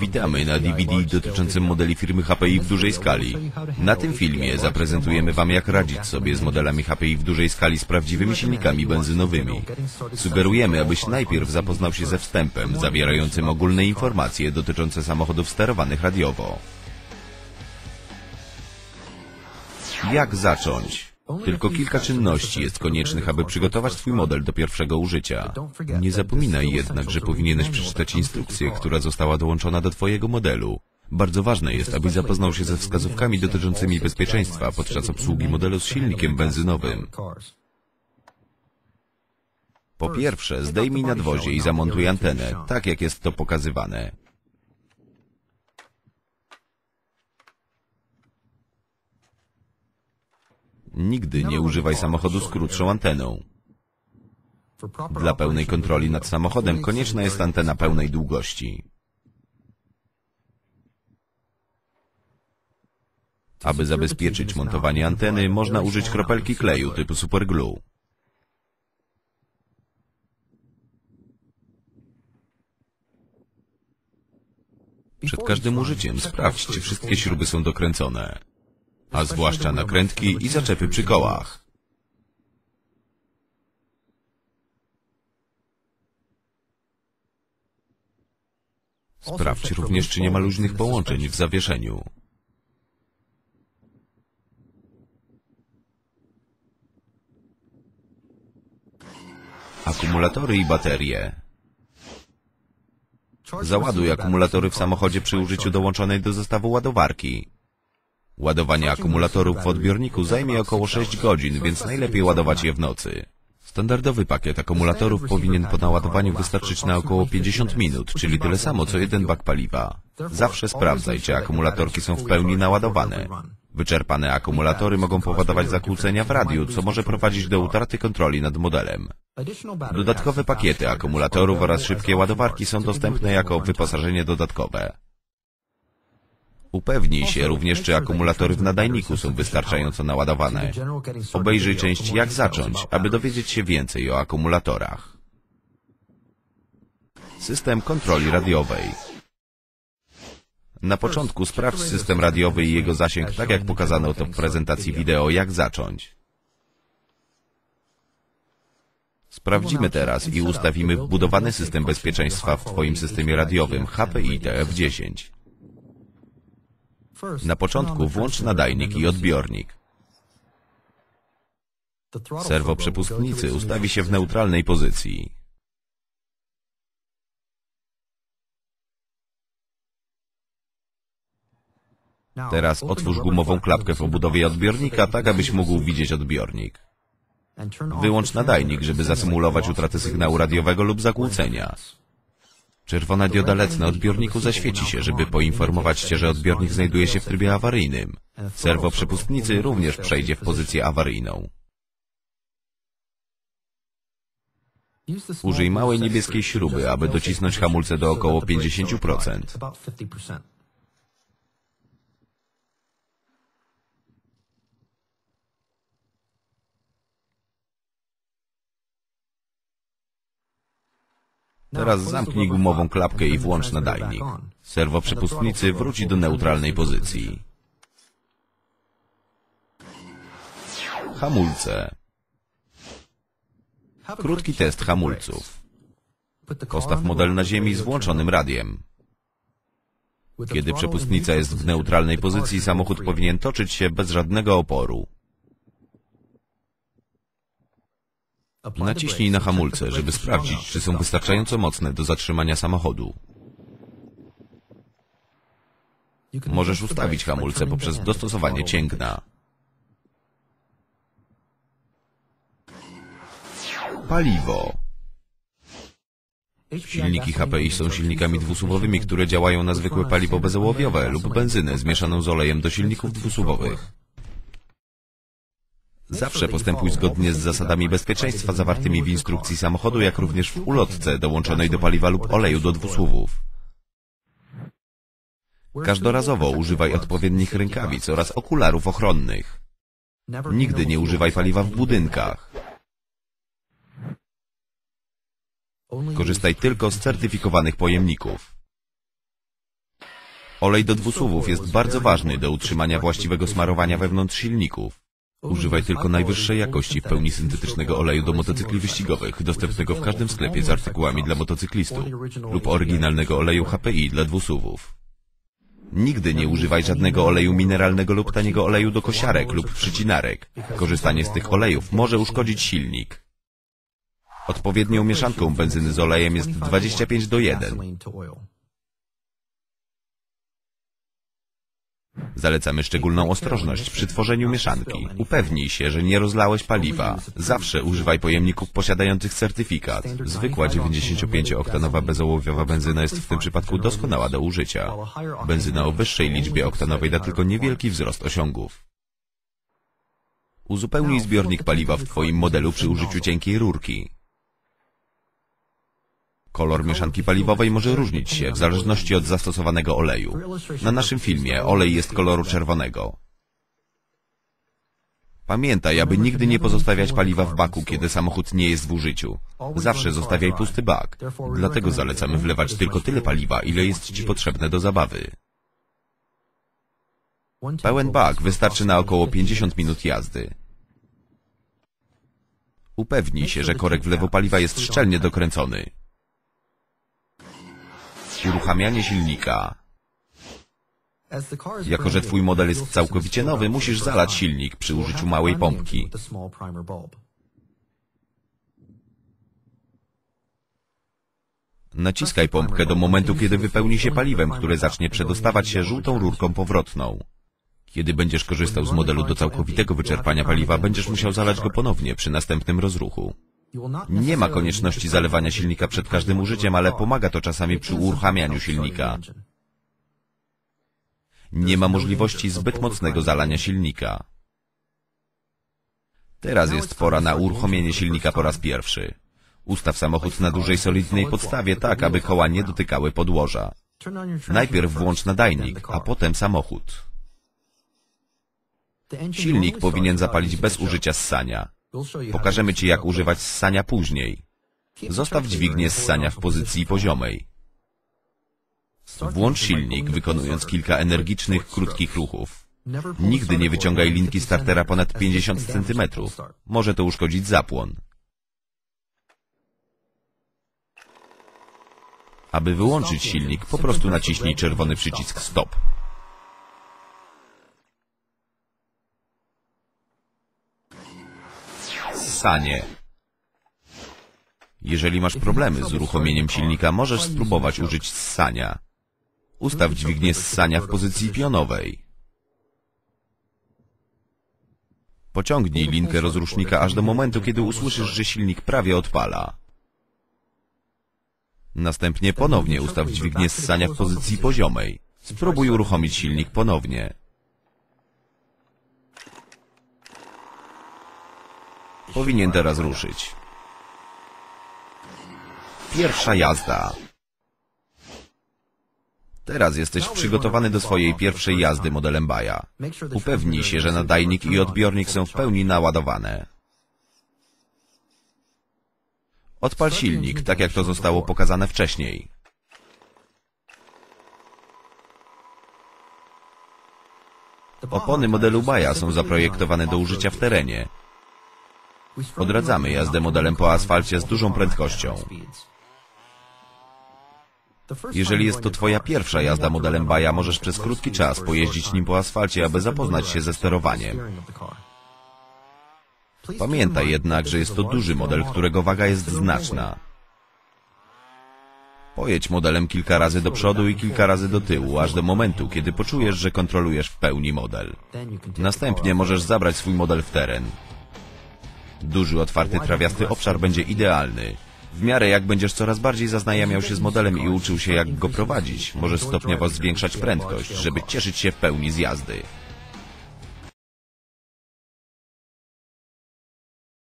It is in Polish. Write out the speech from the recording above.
Witamy na DVD dotyczącym modeli firmy HPI w dużej skali. Na tym filmie zaprezentujemy Wam jak radzić sobie z modelami HPI w dużej skali z prawdziwymi silnikami benzynowymi. Sugerujemy, abyś najpierw zapoznał się ze wstępem zawierającym ogólne informacje dotyczące samochodów sterowanych radiowo. Jak zacząć? Tylko kilka czynności jest koniecznych, aby przygotować Twój model do pierwszego użycia. Nie zapominaj jednak, że powinieneś przeczytać instrukcję, która została dołączona do Twojego modelu. Bardzo ważne jest, abyś zapoznał się ze wskazówkami dotyczącymi bezpieczeństwa podczas obsługi modelu z silnikiem benzynowym. Po pierwsze, zdejmij nadwozie i zamontuj antenę, tak jak jest to pokazywane. Nigdy nie używaj samochodu z krótszą anteną. Dla pełnej kontroli nad samochodem konieczna jest antena pełnej długości. Aby zabezpieczyć montowanie anteny, można użyć kropelki kleju typu superglue. Przed każdym użyciem sprawdź, czy wszystkie śruby są dokręcone a zwłaszcza nakrętki i zaczepy przy kołach. Sprawdź również, czy nie ma luźnych połączeń w zawieszeniu. Akumulatory i baterie. Załaduj akumulatory w samochodzie przy użyciu dołączonej do zestawu ładowarki. Ładowanie akumulatorów w odbiorniku zajmie około 6 godzin, więc najlepiej ładować je w nocy. Standardowy pakiet akumulatorów powinien po naładowaniu wystarczyć na około 50 minut, czyli tyle samo co jeden bak paliwa. Zawsze sprawdzaj, czy akumulatorki są w pełni naładowane. Wyczerpane akumulatory mogą powodować zakłócenia w radiu, co może prowadzić do utraty kontroli nad modelem. Dodatkowe pakiety akumulatorów oraz szybkie ładowarki są dostępne jako wyposażenie dodatkowe. Upewnij się również, czy akumulatory w nadajniku są wystarczająco naładowane. Obejrzyj część Jak zacząć, aby dowiedzieć się więcej o akumulatorach. System kontroli radiowej. Na początku sprawdź system radiowy i jego zasięg, tak jak pokazano to w prezentacji wideo Jak zacząć. Sprawdzimy teraz i ustawimy wbudowany system bezpieczeństwa w Twoim systemie radiowym HPI TF10. Na początku włącz nadajnik i odbiornik. Serwo przepustnicy ustawi się w neutralnej pozycji. Teraz otwórz gumową klapkę w obudowie odbiornika, tak abyś mógł widzieć odbiornik. Wyłącz nadajnik, żeby zasymulować utratę sygnału radiowego lub zakłócenia. Czerwona dioda LED na odbiorniku zaświeci się, żeby poinformować Cię, że odbiornik znajduje się w trybie awaryjnym. Serwo przepustnicy również przejdzie w pozycję awaryjną. Użyj małej niebieskiej śruby, aby docisnąć hamulce do około 50%. Teraz zamknij gumową klapkę i włącz nadajnik. Serwo przepustnicy wróci do neutralnej pozycji. Hamulce. Krótki test hamulców. Postaw model na ziemi z włączonym radiem. Kiedy przepustnica jest w neutralnej pozycji, samochód powinien toczyć się bez żadnego oporu. Naciśnij na hamulce, żeby sprawdzić, czy są wystarczająco mocne do zatrzymania samochodu. Możesz ustawić hamulce poprzez dostosowanie cięgna. Paliwo. Silniki HPI są silnikami dwusuwowymi, które działają na zwykłe paliwo bezołowiowe lub benzynę zmieszaną z olejem do silników dwusuwowych. Zawsze postępuj zgodnie z zasadami bezpieczeństwa zawartymi w instrukcji samochodu, jak również w ulotce dołączonej do paliwa lub oleju do dwusłówów. Każdorazowo używaj odpowiednich rękawic oraz okularów ochronnych. Nigdy nie używaj paliwa w budynkach. Korzystaj tylko z certyfikowanych pojemników. Olej do dwusuwów jest bardzo ważny do utrzymania właściwego smarowania wewnątrz silników. Używaj tylko najwyższej jakości w pełni syntetycznego oleju do motocykli wyścigowych, dostępnego w każdym sklepie z artykułami dla motocyklistów, lub oryginalnego oleju HPI dla dwusuwów. Nigdy nie używaj żadnego oleju mineralnego lub taniego oleju do kosiarek lub przycinarek. Korzystanie z tych olejów może uszkodzić silnik. Odpowiednią mieszanką benzyny z olejem jest 25 do 1. Zalecamy szczególną ostrożność przy tworzeniu mieszanki. Upewnij się, że nie rozlałeś paliwa. Zawsze używaj pojemników posiadających certyfikat. Zwykła 95-oktanowa bezołowiowa benzyna jest w tym przypadku doskonała do użycia. Benzyna o wyższej liczbie oktanowej da tylko niewielki wzrost osiągów. Uzupełnij zbiornik paliwa w Twoim modelu przy użyciu cienkiej rurki. Kolor mieszanki paliwowej może różnić się w zależności od zastosowanego oleju. Na naszym filmie olej jest koloru czerwonego. Pamiętaj, aby nigdy nie pozostawiać paliwa w baku, kiedy samochód nie jest w użyciu. Zawsze zostawiaj pusty bak. Dlatego zalecamy wlewać tylko tyle paliwa, ile jest Ci potrzebne do zabawy. Pełen bak wystarczy na około 50 minut jazdy. Upewnij się, że korek wlewu paliwa jest szczelnie dokręcony. Uruchamianie silnika. Jako, że Twój model jest całkowicie nowy, musisz zalać silnik przy użyciu małej pompki. Naciskaj pompkę do momentu, kiedy wypełni się paliwem, które zacznie przedostawać się żółtą rurką powrotną. Kiedy będziesz korzystał z modelu do całkowitego wyczerpania paliwa, będziesz musiał zalać go ponownie przy następnym rozruchu. Nie ma konieczności zalewania silnika przed każdym użyciem, ale pomaga to czasami przy uruchamianiu silnika. Nie ma możliwości zbyt mocnego zalania silnika. Teraz jest pora na uruchomienie silnika po raz pierwszy. Ustaw samochód na dużej solidnej podstawie tak, aby koła nie dotykały podłoża. Najpierw włącz nadajnik, a potem samochód. Silnik powinien zapalić bez użycia ssania. Pokażemy Ci, jak używać ssania później. Zostaw dźwignię ssania w pozycji poziomej. Włącz silnik, wykonując kilka energicznych, krótkich ruchów. Nigdy nie wyciągaj linki startera ponad 50 cm. Może to uszkodzić zapłon. Aby wyłączyć silnik, po prostu naciśnij czerwony przycisk STOP. Ssanie. Jeżeli masz problemy z uruchomieniem silnika, możesz spróbować użyć ssania. Ustaw dźwignię ssania w pozycji pionowej. Pociągnij linkę rozrusznika aż do momentu, kiedy usłyszysz, że silnik prawie odpala. Następnie ponownie ustaw dźwignię ssania w pozycji poziomej. Spróbuj uruchomić silnik ponownie. Powinien teraz ruszyć. Pierwsza jazda. Teraz jesteś przygotowany do swojej pierwszej jazdy modelem Baja. Upewnij się, że nadajnik i odbiornik są w pełni naładowane. Odpal silnik, tak jak to zostało pokazane wcześniej. Opony modelu Baja są zaprojektowane do użycia w terenie. Odradzamy jazdę modelem po asfalcie z dużą prędkością. Jeżeli jest to Twoja pierwsza jazda modelem Baja, możesz przez krótki czas pojeździć nim po asfalcie, aby zapoznać się ze sterowaniem. Pamiętaj jednak, że jest to duży model, którego waga jest znaczna. Pojedź modelem kilka razy do przodu i kilka razy do tyłu, aż do momentu, kiedy poczujesz, że kontrolujesz w pełni model. Następnie możesz zabrać swój model w teren. Duży, otwarty, trawiasty obszar będzie idealny. W miarę jak będziesz coraz bardziej zaznajamiał się z modelem i uczył się jak go prowadzić, możesz stopniowo zwiększać prędkość, żeby cieszyć się w pełni z jazdy.